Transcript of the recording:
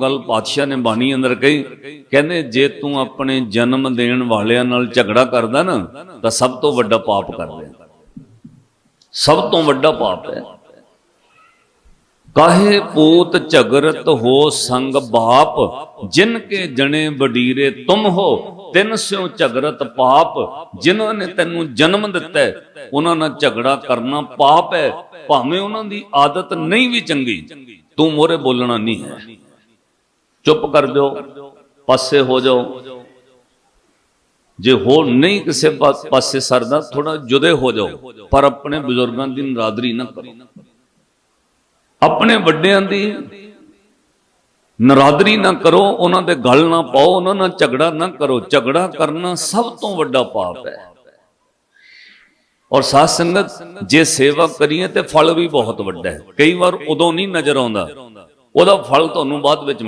ਗੱਲ ਪਾਤਸ਼ਾਹ ਨੇ ਬਾਣੀ ਅੰਦਰ ਕਹੀ, ਕਹਿੰਦੇ ਜੇ ਤੂੰ ਆਪਣੇ ਜਨਮ ਦੇਣ ਵਾਲਿਆਂ ਨਾਲ ਝਗੜਾ ਕਰਦਾ ਨਾ, ਤਾਂ ਸਭ ਤੋਂ ਵੱਡਾ ਪਾਪ ਕਰ ਰਿਹਾ ਸਭ ਤੋਂ ਵੱਡਾ ਪਾਪ ਹੈ। ਕਾਹੇ ਪੂਤ ਝਗਰਤ ਹੋ ਸੰਗ ਬਾਪ, ਜਿਨ ਕੇ ਜਣੇ ਬਡੀਰੇ ਤੁਮ ਹੋ, ਤਿੰਨ ਸਿਉ ਝਗਰਤ ਪਾਪ, ਜਿਨ੍ਹਾਂ ਨੇ ਤੈਨੂੰ ਜਨਮ ਦਿੱਤਾ ਉਹਨਾਂ ਨਾਲ ਝਗੜਾ ਕਰਨਾ ਪਾਪ ਹੈ, ਭਾਵੇਂ ਉਹਨਾਂ ਦੀ ਆਦਤ ਨਹੀਂ ਵੀ ਚੰਗੀ, ਤੂੰ ਮੋਰੇ ਬੋਲਣਾ ਨਹੀਂ ਹੈ। ਚੁੱਪ ਕਰ ਦਿਓ, ਪਾਸੇ ਹੋ ਜਾਓ। ਜੇ ਹੋ ਨਹੀਂ ਕਿਸੇ ਪਾਸੇ ਸਰਦਾ ਥੋੜਾ ਜੁਦੇ ਹੋ ਜਾਓ, ਪਰ ਆਪਣੇ ਬਜ਼ੁਰਗਾਂ ਦੀ ਨਰਾਦਰੀ ਨਾ ਕਰੋ। ਆਪਣੇ ਵੱਡਿਆਂ ਦੀ ਨਰਾਦਰੀ ਨਾ ਕਰੋ, ਉਹਨਾਂ ਦੇ ਗਲ ਨਾ ਪਾਓ, ਉਹਨਾਂ ਨਾਲ ਝਗੜਾ ਨਾ ਕਰੋ। ਝਗੜਾ ਕਰਨਾ ਸਭ ਤੋਂ ਵੱਡਾ ਪਾਪ ਹੈ। ਔਰ ਸਾਧ ਸੰਗਤ, ਜੇ ਸੇਵਾ ਕਰੀਏ ਤੇ ਫਲ ਵੀ ਬਹੁਤ ਵੱਡਾ ਹੈ। ਕਈ ਵਾਰ ਉਦੋਂ ਨਹੀਂ ਨਜ਼ਰ ਆਉਂਦਾ। ਉਹਦਾ ਫਲ ਤੁਹਾਨੂੰ ਬਾਅਦ ਵਿੱਚ